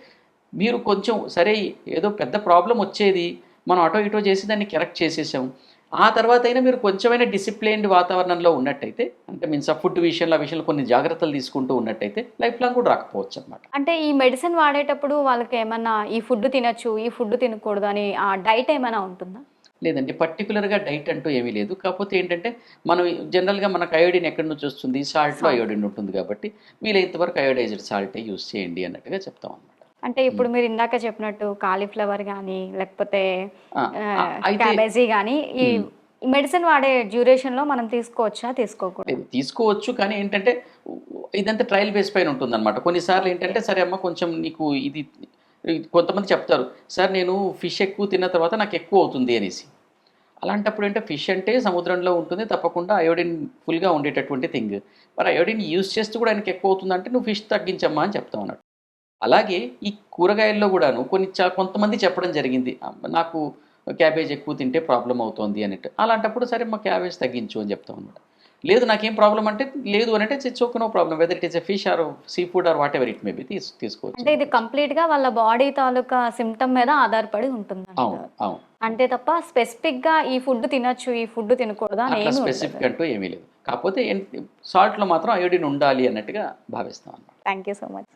[SPEAKER 2] మీరు కొంచెం సరే ఏదో పెద్ద ప్రాబ్లం వచ్చేది మనం అటో ఇటో చేసి దాన్ని కరెక్ట్ చేసేసాం. ఆ తర్వాత అయినా మీరు కొంచెమైనా డిసిప్లైన్డ్ వాతావరణంలో ఉన్నట్టయితే అంటే మీన్స్ ఆ ఫుడ్ విషయంలో విషయంలో కొన్ని జాగ్రత్తలు తీసుకుంటూ ఉన్నట్టయితే లైఫ్ లాంగ్ కూడా రాకపోవచ్చు అనమాట
[SPEAKER 1] అంటే ఈ మెడిసిన్ వాడేటప్పుడు వాళ్ళకి ఏమన్నా ఈ ఫుడ్ తినొచ్చు ఈ ఫుడ్ తినకూడదు అని ఆ డైట్ ఏమైనా ఉంటుందా?
[SPEAKER 2] లేదండి. పర్టికులర్గా డైట్ అంటూ ఏమీ లేదు. కాకపోతే ఏంటంటే మనం జనరల్గా మనకు అయోడిన్ ఎక్కడి నుంచి వస్తుంది? సాల్ట్లో అయోడిన్ ఉంటుంది కాబట్టి వీలైనంత వరకు అయోడైజ్డ్ సాల్టే యూస్ చేయండి అన్నట్టుగా చెప్తాం అనమాట
[SPEAKER 1] అంటే ఇప్పుడు మీరు ఇందాక చెప్పినట్టు కాలీఫ్లవర్ కానీ లేకపోతే క్యాబేజీ కానీ ఈ మెడిసిన్ వాడే డ్యూరేషన్లో మనం తీసుకోవచ్చా తీసుకోకూడదు?
[SPEAKER 2] తీసుకోవచ్చు కానీ ఏంటంటే ఇదంతా ట్రయల్ బేస్ పైన ఉంటుంది అనమాట కొన్నిసార్లు ఏంటంటే సరే అమ్మ కొంచెం నీకు ఇది కొంతమంది చెప్తారు సార్ నేను ఫిష్ ఎక్కువ తిన్న తర్వాత నాకు ఎక్కువ అవుతుంది అనేసి. అలాంటప్పుడు అంటే ఫిష్ అంటే సముద్రంలో ఉంటుంది తప్పకుండా అయోడిన్ ఫుల్గా ఉండేటటువంటి థింగ్ మరి అయోడిన్ యూస్ చేస్తూ కూడా ఆయనకి ఎక్కువ అవుతుంది అంటే నువ్వు ఫిష్ తగ్గించమ్మా అని చెప్తావు అన్నట్టు. అలాగే ఈ కూరగాయల్లో కూడాను కొన్ని కొంతమంది చెప్పడం జరిగింది "అమ్మ, నాకు క్యాబేజ్ ఎక్కువ తింటే ప్రాబ్లం అవుతుంది అన్నట్టు. అలాంటప్పుడు సరే మా క్యాబేజ్ తగ్గించు అని చెప్తాం అనమాట లేదు నాకేం ప్రాబ్లం అంటే లేదు అని అంటే okay no problem whether it is a fish or seafood or whatever it may be తీసు తీసుకోవచ్చు
[SPEAKER 1] అంటే ఇది కంప్లీట్గా వాళ్ళ బాడీ తాలూకా సిమ్టమ్ మీద ఆధారపడి ఉంటుంది
[SPEAKER 2] అవును అవును.
[SPEAKER 1] అంటే తప్ప స్పెసిఫిక్గా ఈ ఫుడ్ తినొచ్చు ఈ ఫుడ్ తినకూడదు అని
[SPEAKER 2] అట్లా
[SPEAKER 1] ఏమి
[SPEAKER 2] స్పెసిఫిక్ అంటూ ఏమీ లేదు. కాకపోతే సాల్ట్లో మాత్రం అయోడిన్ ఉండాలి అన్నట్టుగా భావిస్తాం అన్నమాట.
[SPEAKER 1] Thank you so much.